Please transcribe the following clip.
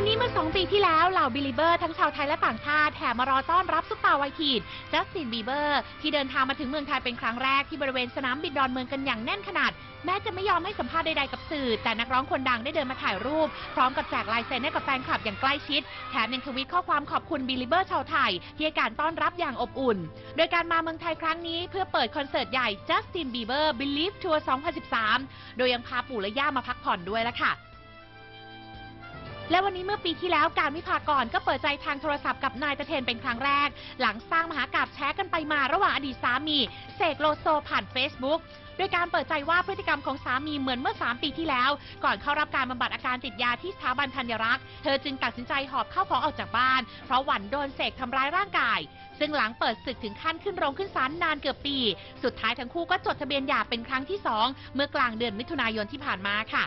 วันนี้เมื่อ 2 ปีที่แล้วเหล่าบิลิเบอร์ทั้งชาวไทยและต่างชาติแห่มารอต้อนรับซุปตาร์วัยทีนจัสตินบีเบอร์ ที่เดินทางมาถึงเมืองไทยเป็นครั้งแรกที่บริเวณสนามบินดอนเมืองกันอย่างแน่นขนาด แม้จะไม่ยอมให้สัมภาษณ์ใดๆกับสื่อ แต่นักร้องคนดังได้เดินมาถ่ายรูป พร้อมกับแจกลายเซ็นให้กับแฟนคลับอย่างใกล้ชิด แถมยังทวีตข้อความขอบคุณบิลิเบอร์ชาวไทยที่ให้การต้อนรับอย่างอบอุ่น โดยการมาเมืองไทยครั้งนี้เพื่อเปิดคอนเสิร์ตใหญ่ Justin Bieber Believe Tour 2013 โดยยังพาปู่และย่ามาพักผ่อนด้วยละค่ะ และวันนี้เมื่อปีที่แล้วการวิภากรก็เปิดใจทางโทรศัพท์กับนายตะเทนเป็นครั้งแรก หลังสร้างมหากาบแชร์กันไปมาระหว่างอดีตสามีเสกโลโซผ่าน Facebook โดยการเปิดใจว่าพฤติกรรมของสามีเหมือนเมื่อ 3 ปีที่แล้ว ก่อนเข้ารับการบำบัดอาการติดยาที่สถาบันธัญรักษ์ เธอจึงตัดสินใจหอบเข้าของออกจากบ้าน เพราะหวั่นโดนเสกทำร้ายร่างกาย ซึ่งหลังเปิดศึกถึงขั้นขึ้นโรงขึ้นศาลนานเกือบปี สุดท้ายทั้งคู่ก็จดทะเบียนหย่าเป็นครั้งที่สองเมื่อกลางเดือนมิถุนายนที่ผ่านมาค่ะ